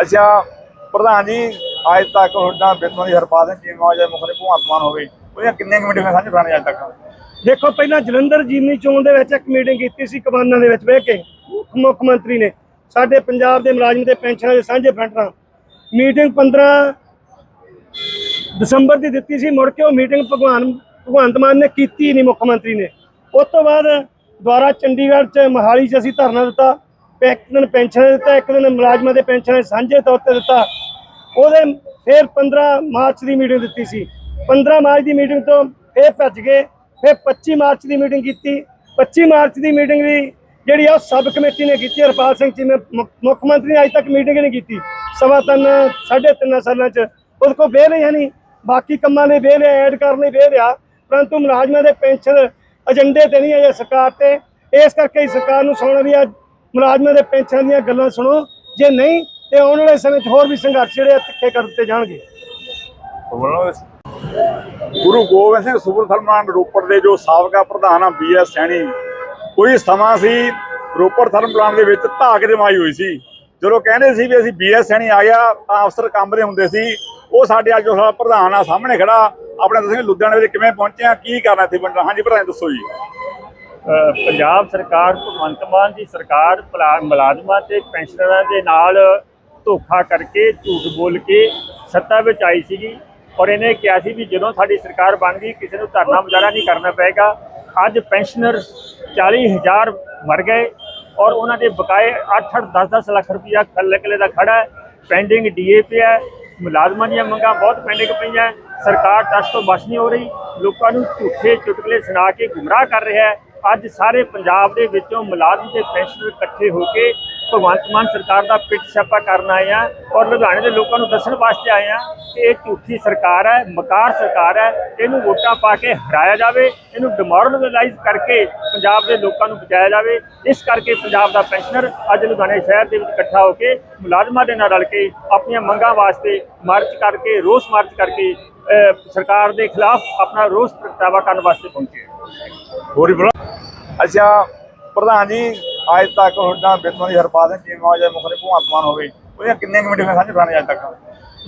ਅੱਛਾ, ਪ੍ਰਧਾਨ ਜੀ, ਅੱਜ ਤੱਕ ਤੁਹਾਡਾ ਬਿਰਤੋਂ ਦੀ ਹਰਪਾਲ ਸਿੰਘ ਚੀਮਾ ਜਾਂ ਮੁਖਰੇ ਭਗਵੰਤ ਮਾਨ ਹੋਵੇ। ਉਹਦੀਆਂ ਕਿੰਨੀਆਂ ਮੀਟਿੰਗਾਂ ਸਾਂਝੇ ਕਰਾਣੇ ਅੱਜ ਤੱਕ? ਦੇਖੋ, ਪਹਿਲਾਂ ਜਲੰਧਰ ਜੀਮਨੀ ਚੋਣ ਦੇ ਵਿੱਚ ਇੱਕ ਮੀਟਿੰਗ ਕੀਤੀ ਸੀ, ਕਮਾਨਾਂ ਦੇ ਵਿੱਚ ਬਹਿ ਕੇ, ਮੁੱਖ ਮੰਤਰੀ ਨੇ। ਸਾਡੇ ਪੰਜਾਬ ਦੇ ਮੁਲਾਜ਼ਮ ਤੇ ਪੈਨਸ਼ਨਾਂ ਦੇ ਸਾਂਝੇ ਫਰੰਟ ਨਾਲ ਮੀਟਿੰਗ 15 ਦਸੰਬਰ ਦੀ ਦਿੱਤੀ ਸੀ, ਮੁੜ ਕੇ ਉਹ ਮੀਟਿੰਗ ਭਗਵਾਨ, ਭਗਵੰਤ ਮਾਨ ਨੇ ਕੀਤੀ ਨਹੀਂ ਮੁੱਖ ਮੰਤਰੀ ਨੇ। ਉਸ ਤੋਂ ਬਾਅਦ ਦੁਆਰਾ ਚੰਡੀਗੜ੍ਹ ਚ ਮਹਾਲੀ ਚ ਅਸੀਂ ਧਰਨਾ ਦਿੱਤਾ। ਇੱਕ ਦਿਨ ਪੈਨਸ਼ਨ ਦਿੱਤਾ, ਇੱਕ ਦਿਨ ਮੁਲਾਜ਼ਮਾਂ ਦੇ ਪੈਨਸ਼ਨ ਸਾਂਝੇ ਤੌਰ ਤੇ ਦਿੱਤਾ। ਉਹਦੇ ਫਿਰ 15 ਮਾਰਚ ਦੀ ਮੀਟਿੰਗ ਦਿੱਤੀ ਸੀ। 15 ਮਾਰਚ ਦੀ ਮੀਟਿੰਗ ਤੋਂ ਫਿਰ ਭੱਜ ਗਏ, ਫਿਰ 25 ਮਾਰਚ ਦੀ ਮੀਟਿੰਗ ਕੀਤੀ। 25 ਮਾਰਚ ਦੀ ਮੀਟਿੰਗ ਵੀ ਜਿਹੜੀ ਆ ਉਹ ਸਬ ਕਮੇਟੀ ਨੇ ਕੀਤੀ, ਹਰਪਾਲ ਸਿੰਘ ਜੀ ਨੇ, ਮੁੱਖ ਮੁੱਖ ਮੰਤਰੀ ਨੇ ਅੱਜ ਤੱਕ ਮੀਟਿੰਗ ਨਹੀਂ ਕੀਤੀ। ਸਵਾ ਤਿੰਨ, ਸਾਢੇ ਤਿੰਨ ਸਾਲਾਂ ਚ। ਉਹਦੇ ਕੋਲ ਵੇਲ ਹੀ ਹੈ ਨਹੀਂ। ਬਾਕੀ ਕੰਮਾਂ ਲਈ ਵੇਲ ਐਡ ਕਰਨ ਲਈ ਵੇਲ ਆ। ਪਰੰਤੂ ਮੁਲਾਜ਼ਮਾਂ ਦੇ ਪੈਨਸ਼ਨ ਏਜੰਡੇ ਤੇ ਨਹੀਂ ਅਜੇ ਸਰਕਾਰ ਤੇ। ਇਸ ਕਰਕੇ ਸਰਕਾਰ ਨੂੰ ਸੁਣ ਵੀ ਆ ਮੁਲਾਜ਼ਮਾਂ ਦੇ ਪੈਨਸ਼ਨ ਦੀਆਂ ਗੱਲਾਂ ਸੁਣੋ। ਜੇ ਨਹੀਂ, ਤੇ ਆਉਣ ਵਾਲੇ ਸਮੇਂ 'ਚ ਹੋਰ ਵੀ ਸੰਘਰਸ਼ ਜਿਹੜੇ ਤਿੱਖੇ ਕਰ ਦਿੱਤੇ ਜਾਣਗੇ। ਗੁਰੂ ਗੋਬਿੰਦ ਸਿੰਘ ਸੂਬਰ ਰੋਪੜ ਦੇ ਜੋ ਸਾਬਕਾ ਪ੍ਰਧਾਨ ਆ ਬੀਐਸ ਸੈਣੀ, ਕੋਈ ਸਮਾਂ ਸੀ ਰੋਪੜ ਥਰਮ ਪਲਾਨ ਦੇ ਵਿੱਚ ਧਾਕ ਜਮਾਈ ਹੋਈ ਸੀ। ਜਦੋਂ ਕਹਿੰਦੇ ਸੀ ਵੀ ਅਸੀਂ ਬੀਐਸ ਸੈਣੀ ਆ ਗਿਆ, ਤਾਂ ਅਫਸਰ ਕੰਮ ਦੇ ਹੁੰਦੇ ਸੀ। ਉਹ ਸਾਡੇ ਅੱਜ ਜੋ ਸਾਡਾ ਪ੍ਰਧਾਨ ਆ, ਸਾਹਮਣੇ ਖੜਾ। ਆਪਣੇ ਦੱਸਣਗੇ ਲੁਧਿਆਣੇ ਵਿੱਚ ਕਿਵੇਂ ਪਹੁੰਚਿਆ ਕੀ ਕਰਨਾ ਇੱਥੇ ਪਿੰਡ ਹਾਂਜੀ, ਪ੍ਰਧਾਨ ਦੱਸੋ ਜੀ। ਪੰਜਾਬ ਸਰਕਾਰ, ਭਗਵੰਤ ਮਾਨ ਦੀ ਸਰਕਾਰ ਭਲਾ- ਮੁਲਾਜ਼ਮਾਂ ਤੇ ਪੈਨਸ਼ਨਰਾਂ ਦੇ ਨਾਲ ਧੋਖਾ ਕਰਕੇ, ਝੂਠ ਬੋਲ ਕੇ ਸੱਤਾ ਵਿੱਚ ਆਈ ਸੀਗੀ ਔਰ ਇਹਨੇ ਕਿਹਾ ਸੀ ਵੀ ਜਦੋਂ ਸਾਡੀ ਸਰਕਾਰ ਬਣ ਗਈ, ਕਿਸੇ ਨੂੰ ਧਰਨਾ ਮੁਜ਼ਾਹਰਾ ਨਹੀਂ ਕਰਨਾ ਪਏਗਾ। ਅੱਜ ਪੈਨਸ਼ਨਰ 40000 ਮਰ ਗਏ ਔਰ ਉਹਨਾਂ ਦੇ ਬਕਾਏ 8-8 10-10 ਲੱਖ ਰੁਪਇਆ ਕੱਲੇ ਕੱਲੇ ਦਾ ਖੜਾ ਹੈ। ਪੈਂਡਿੰਗ ਡੀਏਪੀ ਹੈ, ਮੁਲਾਜ਼ਮਾਂ ਦੀਆਂ ਮੰਗਾਂ ਬਹੁਤ ਪੈਂਡਿੰਗ ਪਈਆਂ। ਸਰਕਾਰ ਟੱਚ ਤੋਂ ਬਚ ਨਹੀਂ ਹੋ ਰਹੀ। ਲੋਕਾਂ ਨੂੰ ਝੂਠੇ ਚੁਟਕਲੇ ਸੁਣਾ ਕੇ ਗੁੰਮਰਾਹ ਕਰ ਰਿਹਾ ਹੈ। ਅੱਜ ਸਾਰੇ ਪੰਜਾਬ ਦੇ ਵਿੱਚੋਂ ਮੁਲਾਜ਼ਮ ਤੇ ਪੈਨਸ਼ਨਰ ਇਕੱਠੇ ਹੋ ਕੇ ਭਗਵੰਤ ਮਾਨ ਸਰਕਾਰ ਦਾ ਪਿੱਟ ਛਾਪਾ ਕਰਨ ਆਏ ਆ ਔਰ ਲੁਧਿਆਣੇ ਦੇ ਲੋਕਾਂ ਨੂੰ ਦੱਸਣ ਵਾਸਤੇ ਆਏ ਆ ਕਿ ਇਹ ਝੂਠੀ ਸਰਕਾਰ ਹੈ, ਮਕਾਰ ਸਰਕਾਰ ਹੈ, ਇਹਨੂੰ ਵੋਟਾਂ ਪਾ ਕੇ ਹਰਾਇਆ ਜਾਵੇ, ਇਹਨੂੰ ਡਿਮੋਰਲਾਈਜ਼ ਕਰਕੇ ਪੰਜਾਬ ਦੇ ਲੋਕਾਂ ਨੂੰ ਬਚਾਇਆ ਜਾਵੇ। ਇਸ ਕਰਕੇ ਪੰਜਾਬ ਦਾ ਪੈਨਸ਼ਨਰ ਅੱਜ ਲੁਧਿਆਣੇ ਸ਼ਹਿਰ ਦੇ ਵਿੱਚ ਇਕੱਠਾ ਹੋ ਕੇ ਮੁਲਾਜ਼ਮਾਂ ਦੇ ਨਾਲ ਰਲ ਕੇ ਆਪਣੀਆਂ ਮੰਗਾਂ ਵਾਸਤੇ ਮਾਰਚ ਕਰਕੇ, ਰੋਸ ਮਾਰਚ ਕਰਕੇ ਸਰਕਾਰ ਦੇ ਖਿਲਾਫ ਆਪਣਾ ਰੋਸ ਪ੍ਰਗਟਾਵਾ ਕਰਨ ਵਾਸਤੇ ਪਹੁੰਚੇ। ਹੋਰ ਅੱਛਾ, ਪ੍ਰਧਾਨ ਜੀ, ਅੱਜ ਤੱਕ ਤੁਹਾਡਾ ਬਿਰਤੋਂ ਦੀ ਹਰਪਾਲ ਸਿੰਘ ਚੀਮਾ ਜਾਂ ਮੁਖਰੇ ਭਗਵੰਤ ਹੋਵੇ ਉਹਦੀਆਂ ਕਿੰਨੀਆਂ ਮੀਟਿੰਗਾਂ ਸਾਂਝੇ ਕਰਾਣੇ ਅੱਜ ਤੱਕ?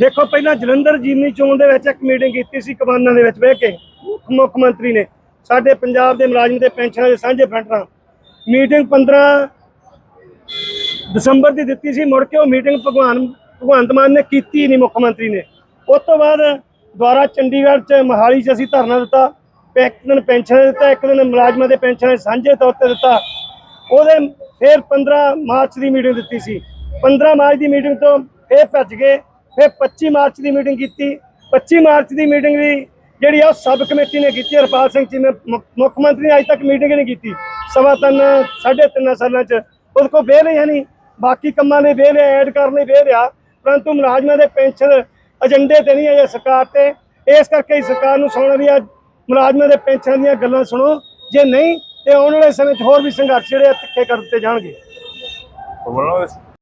ਦੇਖੋ, ਪਹਿਲਾਂ ਜਲੰਧਰ ਜੀਮਨੀ ਚੋਣ ਦੇ ਵਿੱਚ ਇੱਕ ਮੀਟਿੰਗ ਕੀਤੀ ਸੀ, ਕਮਾਨਾਂ ਦੇ ਵਿੱਚ ਬਹਿ ਕੇ, ਮੁੱਖ ਮੰਤਰੀ ਨੇ। ਸਾਡੇ ਪੰਜਾਬ ਦੇ ਮੁਲਾਜ਼ਮ ਤੇ ਪੈਨਸ਼ਨਾਂ ਦੇ ਸਾਂਝੇ ਫਰੰਟ ਨਾਲ ਮੀਟਿੰਗ 15 ਦਸੰਬਰ ਦੀ ਦਿੱਤੀ ਸੀ, ਮੁੜ ਕੇ ਉਹ ਮੀਟਿੰਗ ਭਗਵਾਨ, ਭਗਵੰਤ ਮਾਨ ਨੇ ਕੀਤੀ ਨਹੀਂ ਮੁੱਖ ਮੰਤਰੀ ਨੇ। ਉਸ ਤੋਂ ਬਾਅਦ ਦੁਆਰਾ ਚੰਡੀਗੜ੍ਹ ਚ ਮਹਾਲੀ ਚ ਅਸੀਂ ਧਰਨਾ ਦਿੱਤਾ। ਇੱਕ ਦਿਨ ਪੈਨਸ਼ਨ ਦਿੱਤਾ, ਇੱਕ ਦਿਨ ਮੁਲਾਜ਼ਮਾਂ ਦੇ ਪੈਨਸ਼ਨ ਸਾਂਝੇ ਤੌਰ ਤੇ ਦਿੱਤਾ। ਉਹਦੇ ਫਿਰ 15 ਮਾਰਚ ਦੀ ਮੀਟਿੰਗ ਦਿੱਤੀ ਸੀ। 15 ਮਾਰਚ ਦੀ ਮੀਟਿੰਗ ਤੋਂ ਫਿਰ ਭੱਜ ਗਏ, ਫਿਰ 25 ਮਾਰਚ ਦੀ ਮੀਟਿੰਗ ਕੀਤੀ। 25 ਮਾਰਚ ਦੀ ਮੀਟਿੰਗ ਵੀ ਜਿਹੜੀ ਆ ਉਹ ਸਬ ਕਮੇਟੀ ਨੇ ਕੀਤੀ, ਹਰਪਾਲ ਸਿੰਘ ਜੀ ਨੇ ਮੁੱਖ ਮੁੱਖ ਮੰਤਰੀ ਨੇ ਅੱਜ ਤੱਕ ਮੀਟਿੰਗ ਨਹੀਂ ਕੀਤੀ। ਸਵਾ ਤਿੰਨ, ਸਾਢੇ ਤਿੰਨ ਸਾਲਾਂ ਚ। ਉਹਦੇ ਕੋਲ ਵੇਲ ਹੀ ਹੈ ਨਹੀਂ। ਬਾਕੀ ਕੰਮਾਂ ਲਈ ਵੇਲ ਐਡ ਕਰਨ ਲਈ ਵੇਲ ਆ। ਪਰੰਤੂ ਮੁਲਾਜ਼ਮਾਂ ਦੇ ਪੈਨਸ਼ਨ ਏਜੰਡੇ ਤੇ ਨਹੀਂ ਅਜੇ ਸਰਕਾਰ ਤੇ। ਇਸ ਕਰਕੇ ਸਰਕਾਰ ਨੂੰ ਸੁਣ ਵੀ ਆ। ਮੁਲਾਜ਼ਮਾਂ ਦੇ ਪੈਨਸ਼ਨ ਦੀਆਂ ਗੱਲਾਂ ਸੁਣੋ। ਜੇ ਨਹੀਂ, ਤੇ ਆਉਣ ਵਾਲੇ ਸਮੇਂ 'ਚ ਹੋਰ ਵੀ ਸੰਘਰਸ਼ ਜਿਹੜੇ ਆ ਤਿੱਖੇ ਕਰ ਦਿੱਤੇ ਜਾਣਗੇ।